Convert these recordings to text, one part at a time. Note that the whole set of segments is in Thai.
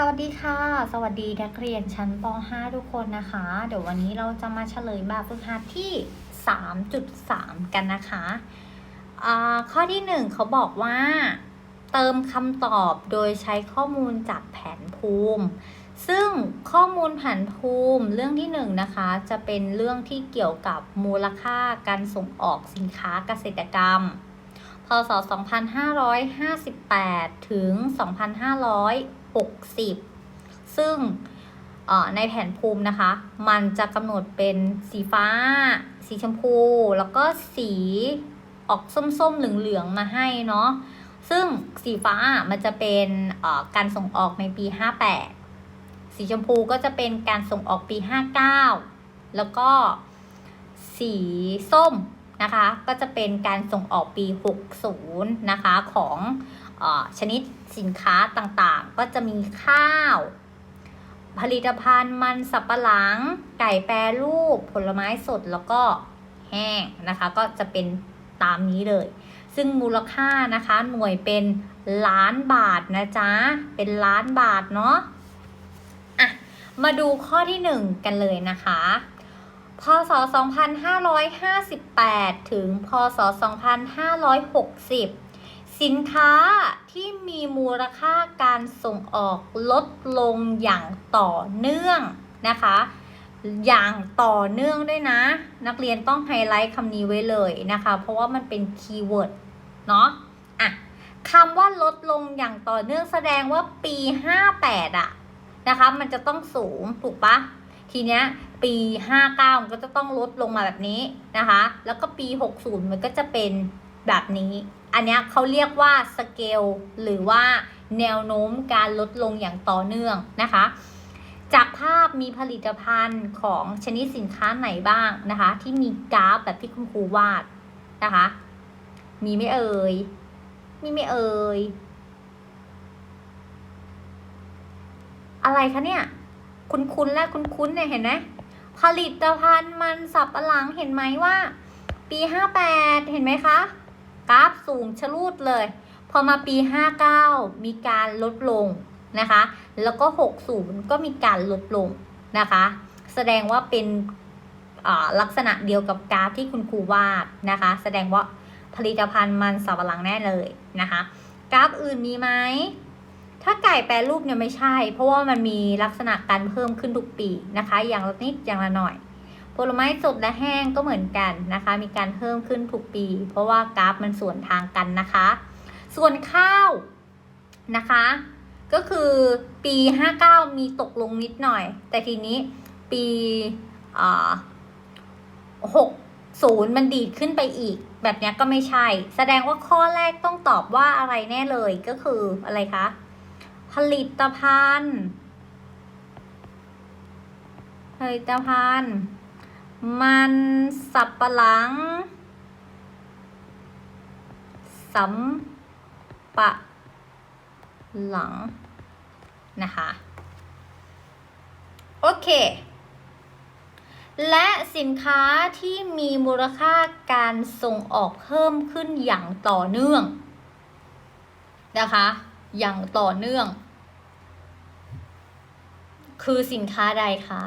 สวัสดีค่ะ สวัสดีนักเรียนชั้นป .5 ทุกคนนะคะ เดี๋ยววันนี้เราจะมาเฉลยแบบฝึกหัดที่ 3.3 กันนะคะอ่าข้อที่ 1 เขาบอกว่า เติมคำตอบโดยใช้ข้อมูลจากแผนภูมิ ซึ่งข้อมูลแผนภูมิเรื่องที่ 1นงนะคะ จะเป็นเรื่องที่เกี่ยวกับมูลค่าการส่งออกสินค้าเกษตรกรรมพศ 2558 ถึง 60 ซึ่งในแผนภูมินะคะ มันจะกำหนดเป็นสีฟ้า สีชมพู แล้วก็สีออกส้มๆ เหลืองๆ มาให้เนาะ ซึ่งสีฟ้ามันจะเป็นการส่งออกในปี 58 สีชมพูก็จะเป็นการส่งออกปี 59 แล้วก็สีส้มนะคะ ก็จะเป็นการส่งออกปี 60 นะคะของอ ชนิดสินค้าต่างๆ ก็จะมีข้าว ผลิตภัณฑ์มันสับปะหลัง ไก่แปรรูป ผลไม้สดแล้วก็แห้งนะคะ ก็จะเป็นตามนี้เลย ซึ่งมูลค่านะคะหน่วยเป็นล้านบาทนะจ๊ะ เป็นล้านบาทเนาะอะมาดูข้อที่หนึ่งกันเลยนะคะพศ 2558 ถึง พศ 2560 สินค้าที่มีมูลค่าการส่งออกลดลงอย่างต่อเนื่องนะคะ อย่างต่อเนื่องด้วยนะ นักเรียนต้องไฮไลท์คำนี้ไว้เลยนะคะ เพราะว่ามันเป็นคีย์เวิร์ดเนาะอะคำว่าลดลงอย่างต่อเนื่องแสดงว่าปี 58อะนะคะ มันจะต้องสูงถูกปะทีเนี้ยปี 59 มันก็จะต้องลดลงมาแบบนี้นะคะ แล้วก็ปี 60 มันก็จะเป็น แบบนี้ อันนี้เขาเรียกว่าสเกลหรือว่าแนวโน้มการลดลงอย่างต่อเนื่องนะคะ จากภาพมีผลิตภัณฑ์ของชนิดสินค้าไหนบ้างนะคะ ที่มีกราฟแบบที่คุณครูวาดนะคะ มีไม่เอ่ย มีไม่เอ่ย อะไรคะเนี่ย คุณคุณและคุณคุณเนี่ยเห็นไหมผลิตภัณฑ์มันสับปะหลังเห็นไหมว่า ปี58เห็นไหมคะ กราฟสูงชะลูดเลย พอมาปี 59 มีการลดลงนะคะ แล้วก็ 60 ก็มีการลดลงนะคะ แสดงว่าเป็นลักษณะเดียวกับกราฟที่คุณครูวาดนะคะ แสดงว่าผลิตภัณฑ์มันสับปะหลังแน่เลยนะคะ กราฟอื่นมีไหมถ้าไก่แปรรูปเนี่ยไม่ใช่ เพราะว่ามันมีลักษณะการเพิ่มขึ้นทุกปีนะคะ อย่างละนิดอย่างละหน่อย ผลไม้สดและแห้งก็เหมือนกันนะคะ มีการเพิ่มขึ้นทุกปี เพราะว่ากราฟมันส่วนทางกันนะคะ ส่วนข้าวนะคะ ก็คือปี 59 มีตกลงนิดหน่อย แต่ทีนี้ปี60มันดีดขึ้นไปอีก แบบนี้ก็ไม่ใช่ แสดงว่าข้อแรกต้องตอบว่าอะไรแน่เลยก็คืออะไรคะ ผลิตภัณฑ์ผลิตภัณฑ์ มันสับปะหลังสำปะหลัง นะคะ โอเค และสินค้าที่มีมูลค่าการส่งออกเพิ่มขึ้นอย่างต่อเนื่อง นะคะ อย่างต่อเนื่อง คือสินค้าใดคะ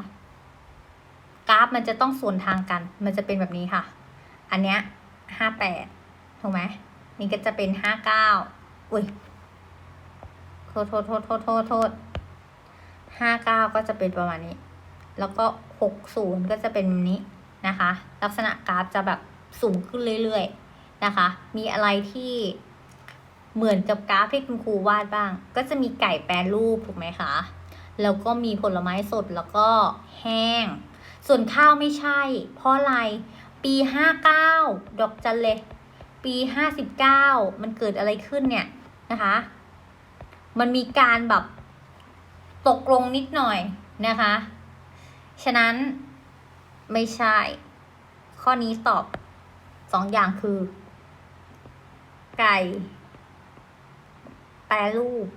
ราฟมันจะต้องส่วนทางกัน มันจะเป็นแบบนี้ค่ะ อันเนี้ยห้าแปดถูกไหมนี่ก็จะเป็นห้าเก้าอุ้ยโทษโทษโทษโทษโทษโทษห้าเก้าก็จะเป็นประมาณนี้ แล้วก็หกศูนย์ก็จะเป็นแบบนี้นะคะ ลักษณะกราฟจะแบบสูงขึ้นเรื่อยๆนะคะ มีอะไรที่เหมือนกับกราฟที่คุณครูวาดบ้าง ก็จะมีไก่แปรรูปถูกไหมคะ แล้วก็มีผลไม้สดแล้วก็แห้ง ส่วนข้าวไม่ใช่ เพราะอะไร ปีห้าเก้าดอกจันเลย ปีห้าสิบเก้ามันเกิดอะไรขึ้นเนี่ยนะคะ มันมีการแบบตกลงนิดหน่อยนะคะ ฉะนั้นไม่ใช่ ข้อนี้ตอบสองอย่างคือ ไก่ แปรรูป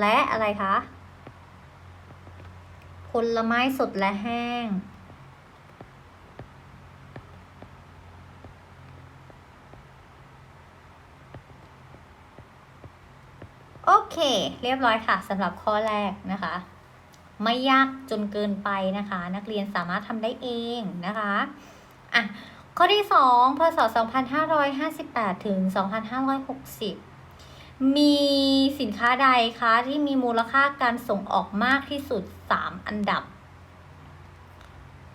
และอะไรคะ ลไม้สดและแห้ง โอเคเค เรียบร้อยค่ะสำหรับข้อแรกนะคะ ไม่ยากจนเกินไปนะคะ นักเรียนสามารถทำได้เองนะคะอะข้อที่ 2พศ2558 ถึง 2560 มีสินค้าใดคะที่มีมูลค่าการส่งออกมากที่สุด3อันดับ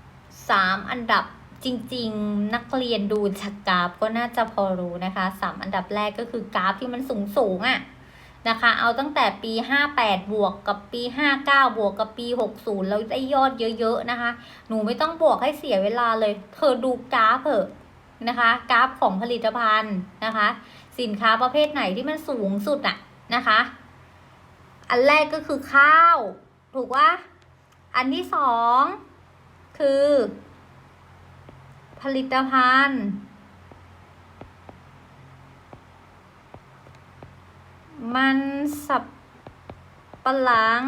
3อันดับจริง ๆ นักเรียนดูจากกราฟก็น่าจะพอรู้นะคะสามอันดับแรกก็คือกราฟที่มันสูงสูงๆอะนะคะ เอาตั้งแต่ปี 58 บวกกับปี 59 บวกกับปี 60 แล้วได้ยอดเยอะๆนะคะ หนูไม่ต้องบวกให้เสียเวลาเลย เธอดูกราฟเถอะนะคะ กราฟของผลิตภัณฑ์นะคะ สินค้าประเภทไหนที่มันสูงสุดอะนะคะ อันแรกก็คือข้าว ถูกว่าอันที่สองคือ ผลิตภัณฑ์มันสับปะหลัง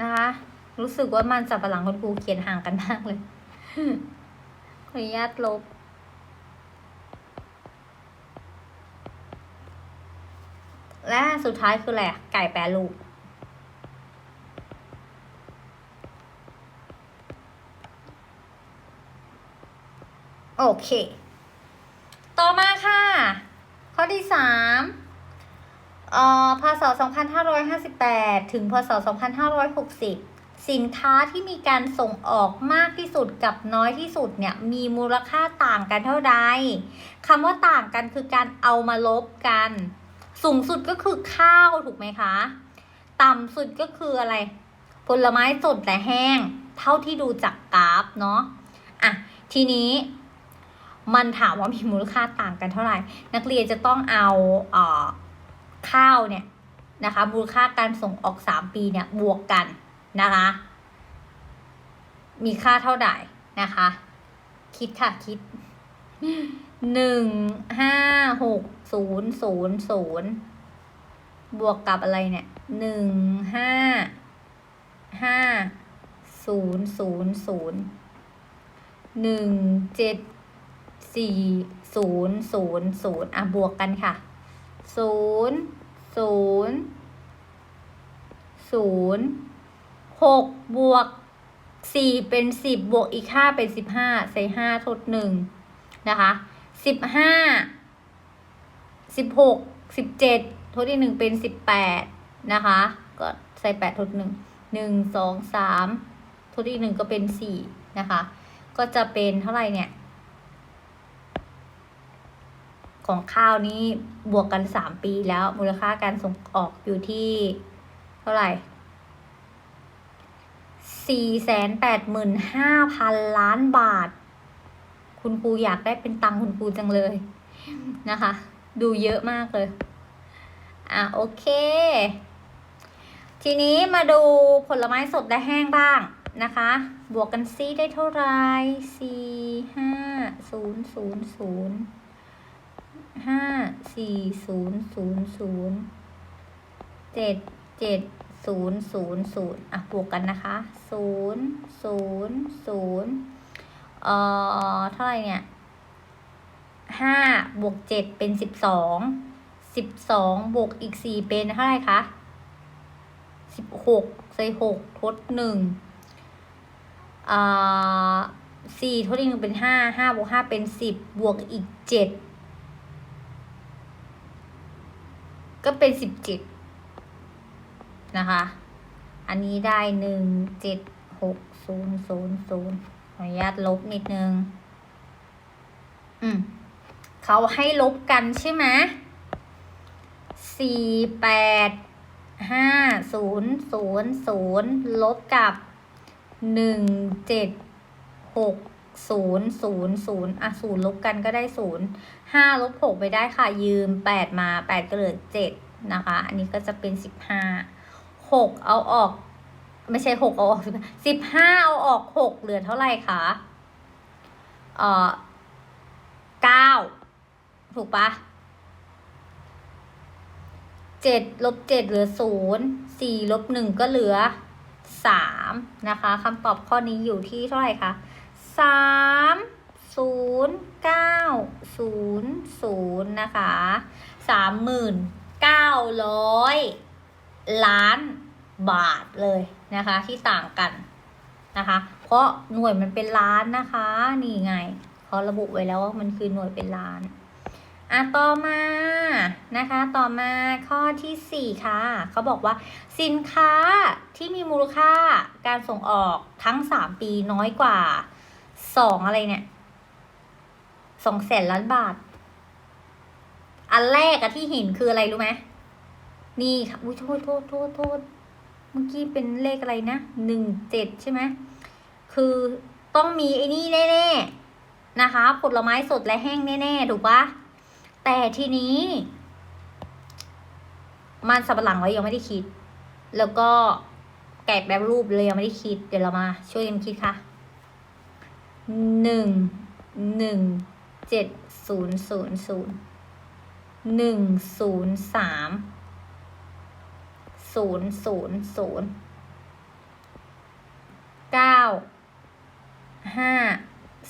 นะคะ รู้สึกว่ามันสับปะหลังคุณครูเขียนห่างกันมากเลย อนุญาตลบ และสุดท้ายคืออะไรไก่แปรรูปโอเค ต่อมาค่ะ ข้อที่สามเอ่อพศ 2558 ถึง พศ 2560 สินค้าที่มีการส่งออกมากที่สุดกับน้อยที่สุดเนี่ยมีมูลค่าต่างกันเท่าใดคำว่าต่างกันคือการเอามาลบกัน สูงสุดก็คือข้าวถูกไหมคะ ต่ำสุดก็คืออะไร ผลไม้สดและแห้ง เท่าที่ดูจากกราฟเนาะอะทีนี้มันถามว่ามีมูลค่าต่างกันเท่าไหร่ นักเรียนจะต้องเอาเอ่อข้าวเนี่ยนะคะมูลค่าการส่งออก 3 ปีเนี่ยบวกกัน นะคะ มีค่าเท่าไหร่นะคะ คิดค่ะคิดหนึ่งห้าหกศูนย์ศูนย์ศูนย์บวกกับอะไรเนี่ยหนึ่งห้าห้าศูนย์ศูนย์ศูนย์หนึ่งเจ็ดสี่ศูนย์ศูนย์ศูนย์อะบวกกันค่ะศูนย์ศูนย์ศูนย์ หกบวกสี่เป็นสิบบวกอีกห้าเป็นสิบห้าใส่ห้าทดหนึ่งนะคะสิบห้าสิบหกสิบเจ็ดทดอีกหนึ่งเป็นสิบแปดนะคะ ก็ใส่แปดทดหนึ่งหนึ่งสองสามทดอีกหนึ่งก็เป็นสี่นะคะ ก็จะเป็นเท่าไหร่เนี่ย ของข้าวนี้บวกกันสามปีแล้วมูลค่าการส่งออกอยู่ที่เท่าไหร่ สี่แสนแปดหมื่นห้าพันล้านบาท คุณครูอยากได้เป็นตังคุณครูจังเลยนะคะ ดูเยอะมากเลย อะโอเค ทีนี้มาดูผลไม้สดและแห้งบ้างนะคะ บวกกันซีได้เท่าไร่สี่ห้าศูนย์ศูนย์ศูนย์ห้าสี่ศูนย์ศูนย์ศูนย์เจ็ดเจ็ด ศูนย์ศูนย์ศูนย์อะบวกกันนะคะศูนย์ศูนย์ศูนย์เอ่อเท่าไหร่เนี่ยห้าบวกเจ็ดเป็นสิบสองสิบสองบวกอีกสี่เป็นเท่าไหร่คะสิบหกใส่หกทดหนึ่งอ่าสี่ทดอีกหนึ่งเป็นห้าห้าบวกห้าเป็นสิบบวกอีกเจ็ดก็เป็นสิบเจ็ด นะคะ อันนี้ได้หนึ่งเจ็ดหกศูนย์ศูนย์ศูนย์ขออนุญาตลบนิดนึง อืมเขาให้ลบกันใช่ไหมสี่แปดห้าศูนย์ศูนย์ศูนย์ลบกับหนึ่งเจ็ดหกศูนย์ศูนย์ศูนย์อะศูนย์ลบกันก็ได้ศูนย์ห้าลบหกไปได้ค่ะยืมแปดมาแปดก็เหลือเจ็ดนะคะ อันนี้ก็จะเป็นสิบห้า หกเอาออก ไม่ใช่หกเอาออกสิบห้าเอาออกหกเหลือเท่าไหร่คะเออเก้าถูกปะเจ็ดลบเจ็ดเหลือศูนย์สี่ลบหนึ่งก็เหลือสามนะคะคำตอบข้อนี้อยู่ที่เท่าไหร่คะสามศูนย์เก้าศูนย์ศูนย์นะคะสามหมื่นเก้าร้อยล้าน บาทเลยนะคะ ที่ต่างกันนะคะ เพราะหน่วยมันเป็นล้านนะคะ นี่ไงเขาระบุไว้แล้วว่ามันคือหน่วยเป็นล้านอะต่อมานะคะ ต่อมาข้อที่สี่ค่ะเขาบอกว่า สินค้าที่มีมูลค่าการส่งออกทั้งสามปีน้อยกว่าสองอะไรเนี่ยสองแสนล้านบาท อันแรกอะที่เห็นคืออะไรรู้ไหมนี่ค่ะอุ้ยโทษโทษโทษโทษ เมื่อกี้เป็นเลขอะไรนะหนึ่งเจ็ดใช่ไหมคือต้องมีไอ้นี่แน่ๆนะคะ ผลไม้สดและแห้งแน่ๆถูกปะแต่ทีนี้ มันสับปะหลังเรายังไม่ได้คิด แล้วก็แกะแบบรูปเลยยังไม่ได้คิด เดี๋ยวเรามา ช่วยกันคิดค่ะหนึ่งหนึ่งเจ็ดศูนย์ศูนย์ศูนย์หนึ่งศูนย์สาม ศูนย์ศูนย์ศูนย์เก้าห้า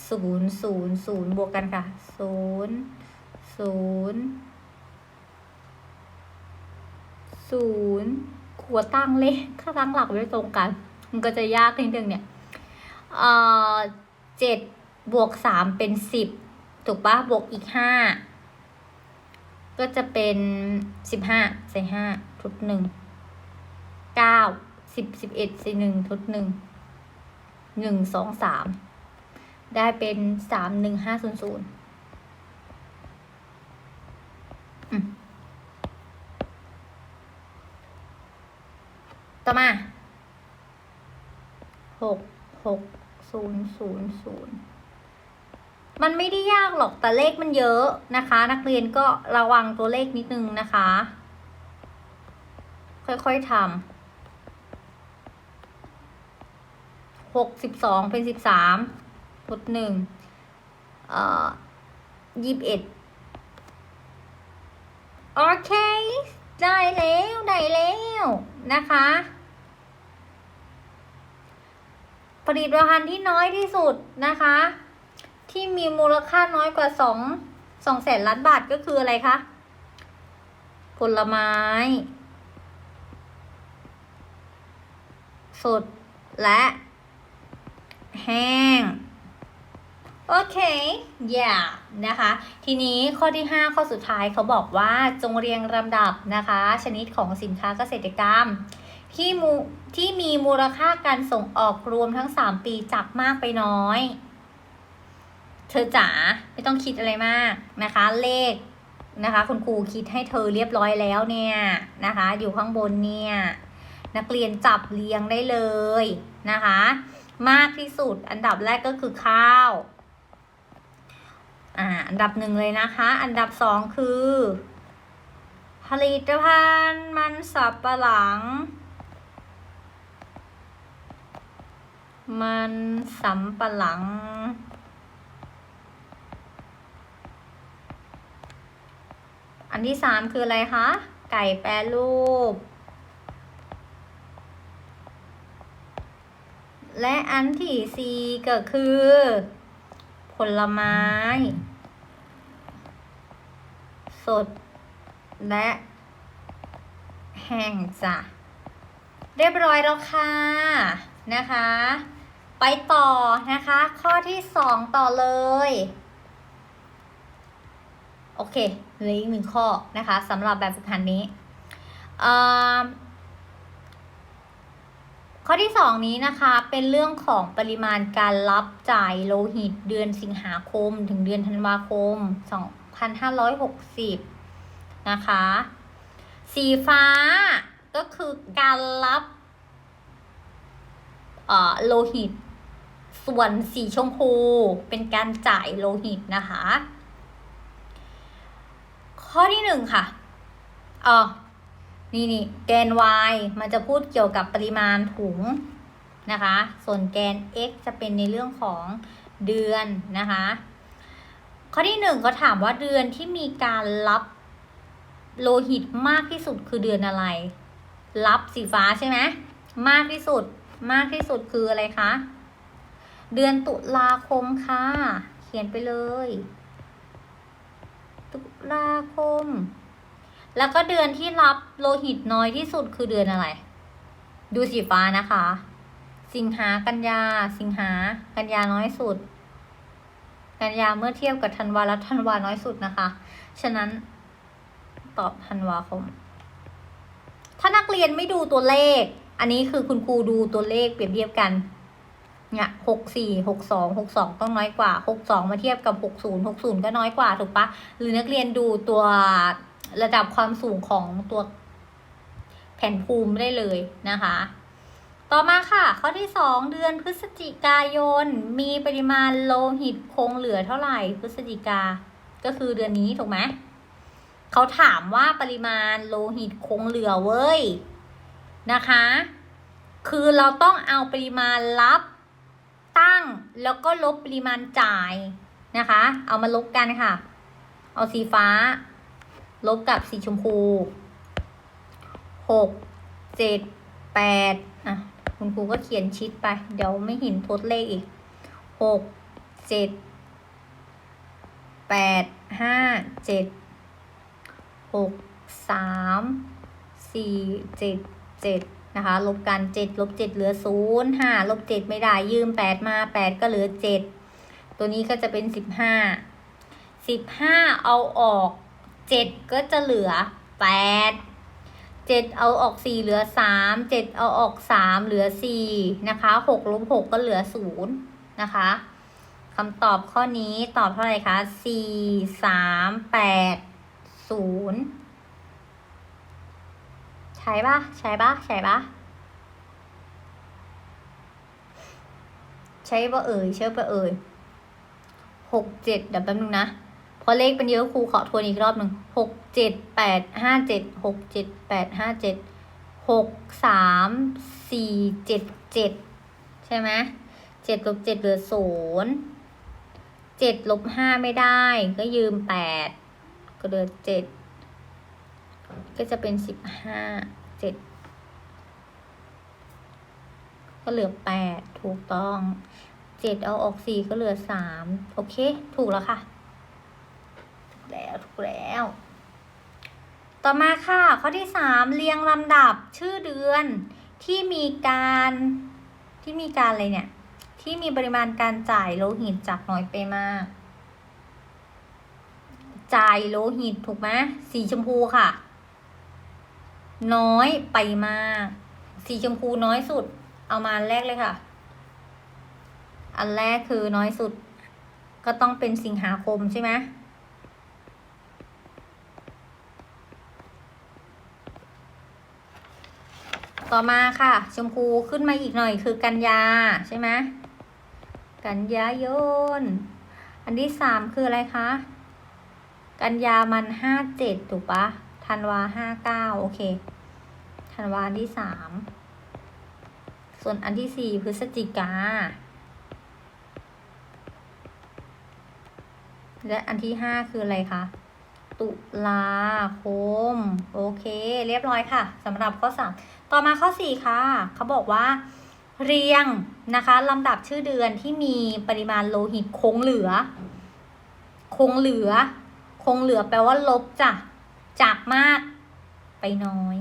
ศูนย์ศูนย์ศูนย์บวกกันค่ะศูนย์ศูนย์ศูนย์ขัวตั้งเลขถ้าตั้งหลักไม่ตรงกัน มันก็จะยากนิดนึงเนี่ย เอ่อเจ็ดบวกสามเป็นสิบถูกปะบวกอีกห้าก็จะเป็นสิบห้าใส่ห้าทุดหนึ่ง เก้าสิบสิบเอ็ดใส่หนึ่งทุดหนึ่งหนึ่งสองสามได้เป็นสามหนึ่งห้าศูนย์ศูนย์ต่อมาหกหกศูนย์ศูนย์ศูนย์มันไม่ได้ยากหรอกแต่เลขมันเยอะนะคะ นักเรียนก็ระวังตัวเลขนิดนึงนะคะ ค่อยๆทำ หกสิบสองเป็นสิบสามทดหนึ่งเอ่อยี่สิบเอ็ดโอเค ได้แล้ว ได้แล้วนะคะผลิตภัณฑ์ที่น้อยที่สุดนะคะ ที่มีมูลค่าน้อยกว่าสองสองแสนล้านบาทก็คืออะไรคะผลไม้ สดและ แห้ง โอเคอย่านะคะ ทีนี้ข้อที่ 5 ข้อสุดท้ายเขาบอกว่าจงเรียงลำดับนะคะ ชนิดของสินค้าเกษตรกรรม ที่มูที่มีมูลค่าการส่งออกรวมทั้ง 3 ปีจากมากไปน้อย เธอจ๋าไม่ต้องคิดอะไรมากนะคะ เลขนะคะ คุณครูคิดให้เธอเรียบร้อยแล้วเนี่ยนะคะ อยู่ข้างบนเนี่ยนักเรียนจับเรียงได้เลยนะคะ มากที่สุด อันดับแรกก็คือข้าวอ่าอันดับหนึ่งเลยนะคะ อันดับสองคือ ผลิตภัณฑ์มันสับปะหลัง มันสำปะหลัง อันที่สามคืออะไรคะ ไก่แปรรูป และอันที่สี่ก็คือ ผลไม้ สด และแห้งจ้ะ เรียบร้อยแล้วค่ะนะคะ ไปต่อนะคะ ข้อที่สองต่อเลยโอเคเหลืออีกหนึ่งข้อนะคะสำหรับแบบฝึกหัดนี้เอ่อ ข้อที่สองนี้นะคะเป็นเรื่องของปริมาณการรับจ่ายโลหิตเดือนสิงหาคม ถึงเดือนธันวาคม 2560 นะคะ สีฟ้าก็คือการรับเอ่อโลหิต ส่วนสีชมพูเป็นการจ่ายโลหิตนะคะ ข้อที่หนึ่งค่ะอ๋อ นี่นี่แกน y มันจะพูดเกี่ยวกับปริมาณถุงนะคะ ส่วนแกน x จะเป็นในเรื่องของเดือนนะคะ ข้อที่หนึ่งเขาถามว่าเดือนที่มีการรับโลหิตมากที่สุดคือเดือนอะไร รับสีฟ้าใช่ไหมมากที่สุด มากที่สุดคืออะไรคะ เดือนตุลาคมค่ะ เขียนไปเลย ตุลาคม แล้วก็เดือนที่รับโลหิตน้อยที่สุดคือเดือนอะไร ดูสีฟ้านะคะ สิงหากันยา สิงหากันยาน้อยสุด กันยาเมื่อเทียบกับธันวาแล้วธันวาน้อยสุดนะคะ ฉะนั้นตอบธันวาคม ถ้านักเรียนไม่ดูตัวเลข อันนี้คือคุณครูดูตัวเลขเปรียบเทียบกันเนี่ยหกสี่หกสองหกสองต้องน้อยกว่าหกสองมาเทียบกับหกศูนย์หกศูนย์ก็น้อยกว่าถูกปะหรือนักเรียนดูตัว ระดับความสูงของตัวแผ่นภูมิได้เลยนะคะ ต่อมาค่ะ ข้อที่สองเดือนพฤศจิกายน มีปริมาณโลหิตคงเหลือเท่าไหร่พฤศจิกา ก็คือเดือนนี้ถูกไหมเขาถามว่าปริมาณโลหิตคงเหลือเว้ยนะคะ คือเราต้องเอาปริมาณรับตั้งแล้วก็ลบปริมาณจ่ายนะคะ เอามาลบกันค่ะ เอาสีฟ้า ลบกับสีชมพูหกเจ็ดแปดอะ คุณครูก็เขียนชิดไป เดี๋ยวไม่เห็นทดเลขอีกหกเจ็ดแปดห้าเจ็ดหกสามสี่เจ็ดเจ็ดนะคะ ลบกันเจ็ดลบเจ็ดเหลือศูนย์ห้าลบเจ็ดไม่ได้ยืมแปดมาแปดก็เหลือเจ็ดตัวนี้ก็จะเป็นสิบห้าสิบห้าเอาออก เจ็ดก็จะเหลือแปดเจ็ดเอาออกสี่เหลือสามเจ็ดเอาออกสามเหลือสี่นะคะหกลบหกก็เหลือศูนย์นะคะคำตอบข้อนี้ตอบเท่าไหร่คะสี่สามแปดศูนย์ใช่ปะใช่ปะใช่ปะใช่ปะเอ่ยใช่ปะเอ่ยหกเจ็ดเดี๋ยวแป๊บนึงนะ พราะเลขเป็นเยอะครูขอทวนอีกรอบหนึ่งหกเจ็ดแปดห้าเจ็ดหกเจ็ดแปดห้าเจ็ดหกสามสี่เจ็ดเจ็ดใช่ไหมเจ็ดลบเจ็ดเหลือศูนย์เจ็ดลบห้าไม่ได้ ก็ยืมแปดก็เหลือเจ็ดก็จะเป็นสิบห้าเจ็ดก็เหลือแปดถูกต้องเจ็ดเอาออกสี่ก็เหลือสามโอเค ถูกแล้วค่ะ แล้วถูกแล้ว ต่อมาค่ะ ข้อที่สามเรียงลำดับชื่อเดือนที่มีการที่มีการอะไรเนี่ย ที่มีปริมาณการจ่ายโลหิตจากน้อยไปมาก จ่ายโลหิตถูกไหมสีชมพูค่ะ น้อยไปมาก สีชมพูน้อยสุด เอามาแรกเลยค่ะ อันแรกคือน้อยสุด ก็ต้องเป็นสิงหาคมใช่ไหม ต่อมาค่ะ ชมพูขึ้นมาอีกหน่อยคือกันยาใช่ไหมกันยายน อันที่สามคืออะไรคะ กันยามันห้าเจ็ดถูกปะธันวาห้าเก้าโอเคธันวาอันที่สาม ส่วนอันที่สี่พฤศจิกา และอันที่ห้าคืออะไรคะ ตุลาคม โอเค เรียบร้อยค่ะสำหรับข้อสาม ต่อมาข้อสี่ค่ะ เขาบอกว่า เรียงนะคะลำดับชื่อเดือนที่มีปริมาณโลหิตคงเหลือ คงเหลือ คงเหลือแปลว่าลบจ้ะจากมากไปน้อย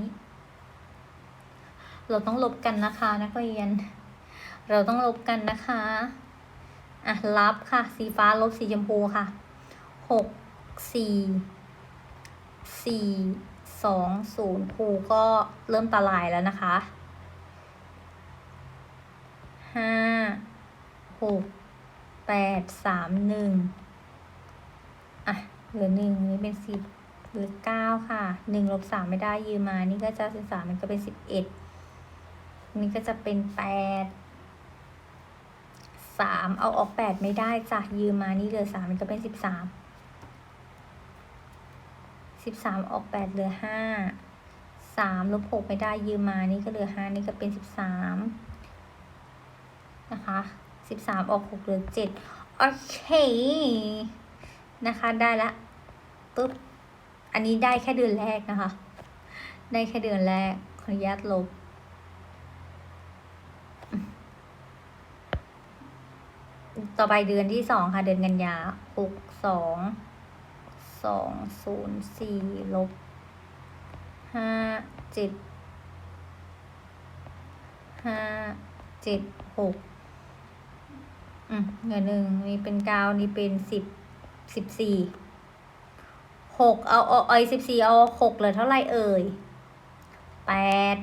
เราต้องลบกันนะคะนักเรียน เราต้องลบกันนะคะอะรับค่ะ สีฟ้าลบสีชมพูค่ะหกสี่สี่ สองศูนย์ครูก็เริ่มตาลายแล้วนะคะห้าหกแปดสามหนึ่งอะเหลือหนึ่งนี่เป็นสิบเหลือเก้าค่ะหนึ่งลบสามไม่ได้ยืมมา นี่ก็จะสิบสามมันก็เป็นสิบเอ็ดนี่ก็จะเป็นแปดสามเอาออกแปดไม่ได้จ้ะยืมมานี่เหลือสามมันก็เป็นสิบสาม สิบสามออกแปดเหลือห้าสามลบหกไม่ได้ยืมมานี่ก็เหลือห้านี่ก็เป็นสิบสามนะคะสิบสามออกหกเหลือเจ็ดโอเคนะคะได้ละปุ๊บอันนี้ได้แค่เดือนแรกนะคะ ได้แค่เดือนแรกขออนุญาตลบต่อไปเดือนที่สองค่ะ เดือนกันยาหกสอง สองศูนย์สี่ลบห้าเจ็ดห้าเจ็ดหกอืมเหลือหนึ่งนี่เป็นเก้านี่เป็นสิบสิบสี่หกเอาเอาเอ้สิบสี่เอาหกเหลือเท่าไหร่เอ่ยแปด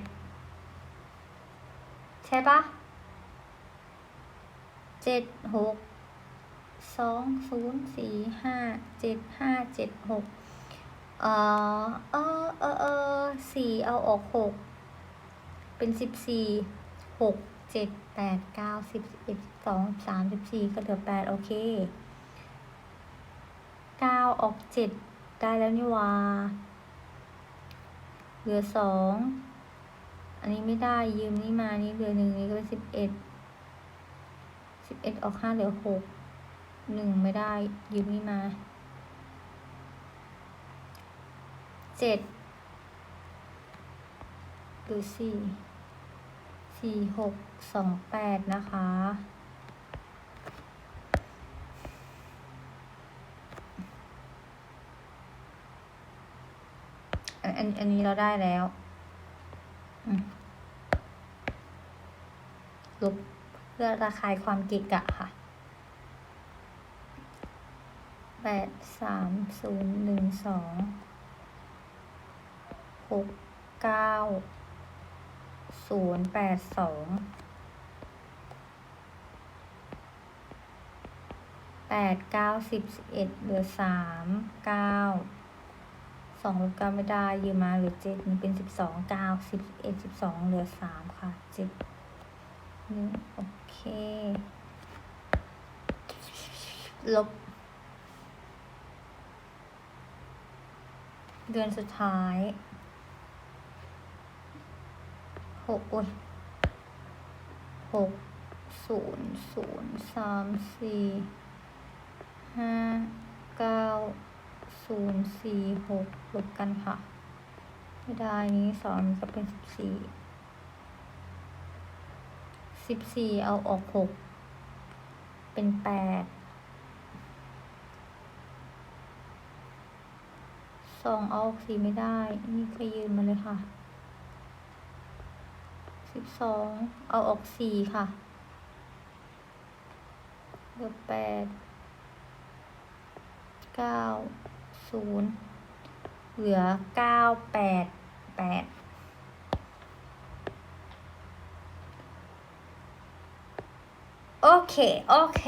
ใช่ปะเจ็ดหก สองศูนย์สี่ห้าเจ็ดห้าเจ็ดหกเออเออเออเออสี่เอาออกหกเป็นสิบสี่หกเจ็ดแปดเก้าสิบเอ็ดสองสามสิบสี่ก็เหลือแปดโอเคเก้าออกเจ็ดได้แล้วนี่ว่าเหลือสองอันนี้ไม่ได้ยืมนี่มานี่เหลือหนึ่งนี่ก็เป็นสิบเอ็ดสิบเอ็ดออกห้าเหลือหก หนึ่งไม่ได้ ยืมนี่มาเจ็ดหรือสี่สี่หกสองแปดนะคะ อันอันนี้เราได้แล้วลบเพื่อระคายความเกะกะค่ะ แปดสามศูนย์หนึ่งสองหกเก้าศูนย์แปดสองแปดเก้าสิบสิบเอ็ดเหลือสามเก้าสองลบก้าไม่ได้ยืมมาเหลือเจ็ดนี่เป็นสิบสองเก้าสิบเอ็ดสิบสองเหลือสามค่ะเจ็ดหนึ่งโอเค ลบ เดือนสุดท้ายหกโอ้ยหกศูนย์ศูนย์สามสี่ห้าเก้าศูนย์สี่หกลบกันค่ะ ไม่ได้นี้สองนี้ก็เป็นสิบสี่สิบสี่เอาออกหกเป็นแปด สองเอาออกสี่ไม่ได้ นี่ก็ยืนมาเลยค่ะสิบสองเอาออกสี่ค่ะเหลือแปดเก้าศูนย์เหลือเก้าแปดแปดโอเค โอเค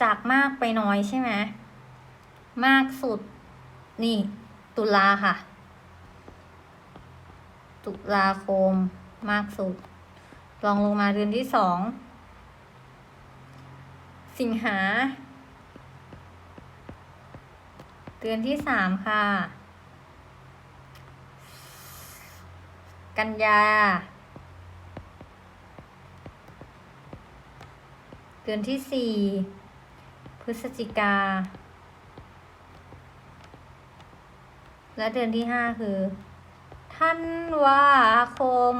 จากมากไปน้อยใช่ไหม มากสุด นี่ ตุลาค่ะ ตุลาคมมากสุดลองลงมาเดือนที่สอง สิงหา เดือนที่สามค่ะ กันยา เดือนที่สี่พฤศจิกา และเดือนที่ห้าคือธันวาคม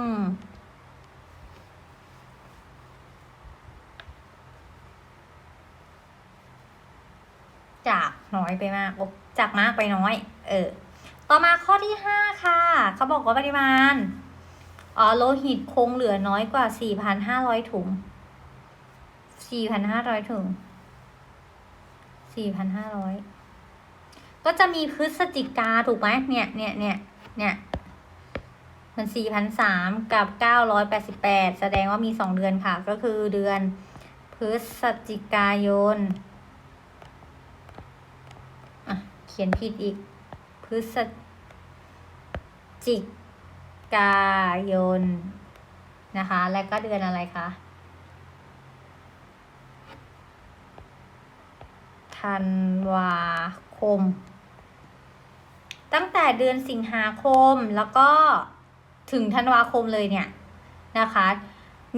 จากน้อยไปมากจากมากไปน้อย เออ ต่อมาข้อที่ห้าค่ะ เขาบอกว่าปริมาณอ๋อโลหิตคงเหลือน้อยกว่า 4,500 ถุง 4,500 ถุง 4,500 ก็จะมีพฤศจิกาถูกไหมเนี่ยเนี่ยเนี่ยเนี่ยมัน4,003กับ988แปดสิบแปดแสดงว่ามี2เดือนค่ะ ก็คือเดือนพฤศจิกายนอะเขียนผิดอีก พฤศจิกายนนะคะ และก็เดือนอะไรคะธันวา คม ตั้งแต่เดือนสิงหาคมแล้วก็ถึงธันวาคมเลยเนี่ยนะคะ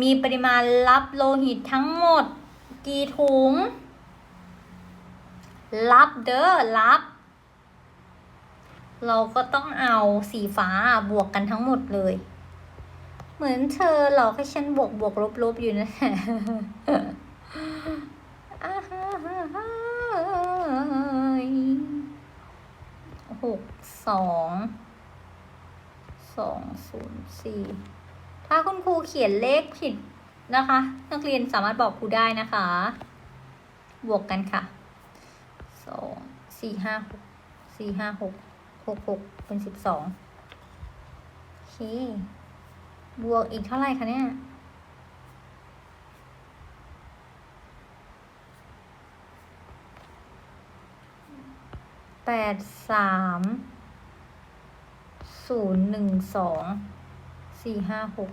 มีปริมาณรับโลหิตทั้งหมดกี่ถุง รับเด้อรับ เราก็ต้องเอาสีฟ้าบวกกันทั้งหมดเลย เหมือนเธอหลอกให้ฉันบวกบวกลบลบอยู่นะ สองสองศูนย์สี่ถ้าคุณครูเขียนเลขผิดนะคะ นักเรียนสามารถบอกครูได้นะคะ บวกกันค่ะสองสี่ห้าหกสี่ห้าหกหกหกเป็นสิบสองโอเค บวกอีกเท่าไหร่คะเนี่ยแปดสาม ศูนย์หนึ่งสองสี่ห้าหก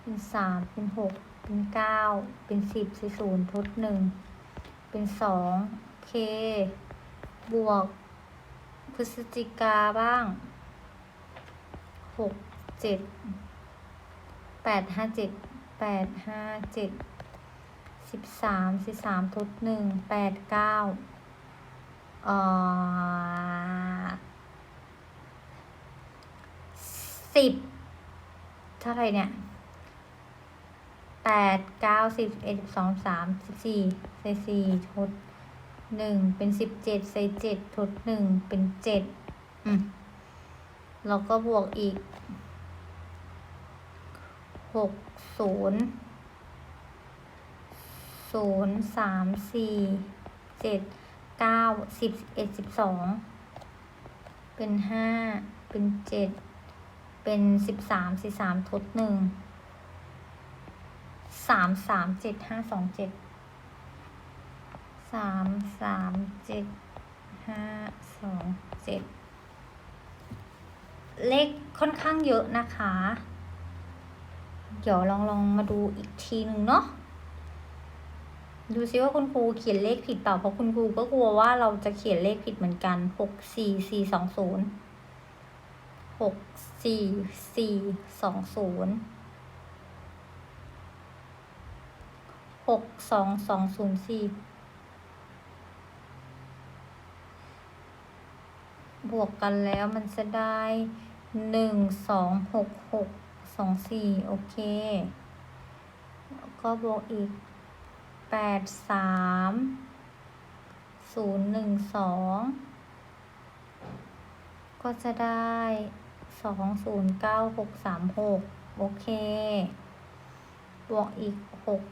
เป็นสามเป็นหกเป็นเก้าเป็นสิบใส่ศูนย์ทดหนึ่งเป็นสองเคบวกพฤศจิกาบ้างหกเจ็ดแปดห้าเจ็ดแปดห้าเจ็ดสิบสามสิบสามทดหนึ่งแปดเก้าอ่อ สิบเท่าไรเนี่ยแปดเก้าสิบเอ็ดสิบสองสามสิบสี่ใส่สี่ทดหนึ่งเป็นสิบเจ็ดใส่เจ็ดทดหนึ่งเป็นเจ็ดอืมแล้วก็บวกอีกหกศูนย์ศูนย์สามสี่เจ็ดเก้าสิบเอ็ดสิบสองเป็นห้าเป็นเจ็ด เป็นสิบสามสิบสามทดหนึ่งสามสามเจ็ดห้าสองเจ็ดสามสามเจ็ดห้าสองเจ็ดเลขค่อนข้างเยอะนะคะ เดี๋ยวลองลองมาดูอีกทีหนึ่งเนาะดูซิว่าคุณครูเขียนเลขผิดเปล่าเพราะคุณครูก็กลัวว่าเราจะเขียนเลขผิดเหมือนกันหกสี่สี่สองศูนย์ หกสี่สี่สองศูนย์หกสองสองศูนย์สี่บวกกันแล้วมันจะได้หนึ่งสองหกหกสองสี่โอเค ก็บวกอีกแปดสามศูนย์หนึ่งสองก็จะได้ สองศูนย์เก้าหกสามหกโอเค บวกอีกหก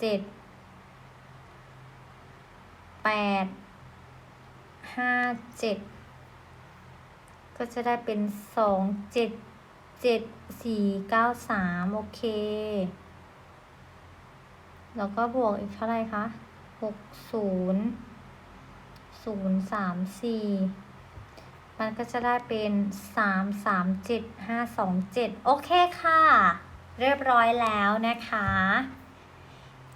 เจ็ดแปดห้าเจ็ดก็จะได้เป็นสองเจ็ดเจ็ดสี่เก้าสามโอเค แล้วก็บวกอีกเท่าไรคะหกศูนย์ศูนย์สามสี่ มันก็จะได้เป็นสามสามเจ็ดห้าสองเจ็ดโอเคค่ะ เรียบร้อยแล้วนะคะ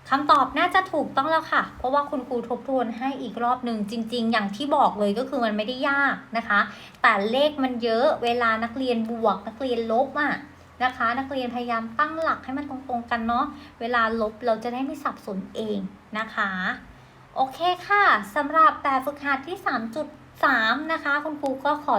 คำตอบน่าจะถูกต้องแล้วค่ะ เพราะว่าคุณครูทบทวนให้อีกรอบหนึ่งจริง ๆ อย่างที่บอกเลยก็คือมันไม่ได้ยากนะคะ แต่เลขมันเยอะเวลานักเรียนบวก นักเรียนลบอะนะคะ นักเรียนพยายามตั้งหลักให้มันตรงๆกันเนาะเวลาลบเราจะได้ไม่สับสนเองนะคะ โอเคค่ะสำหรับแบบฝึกหัดที่ 3 นะคะ คุณครูก็ขอ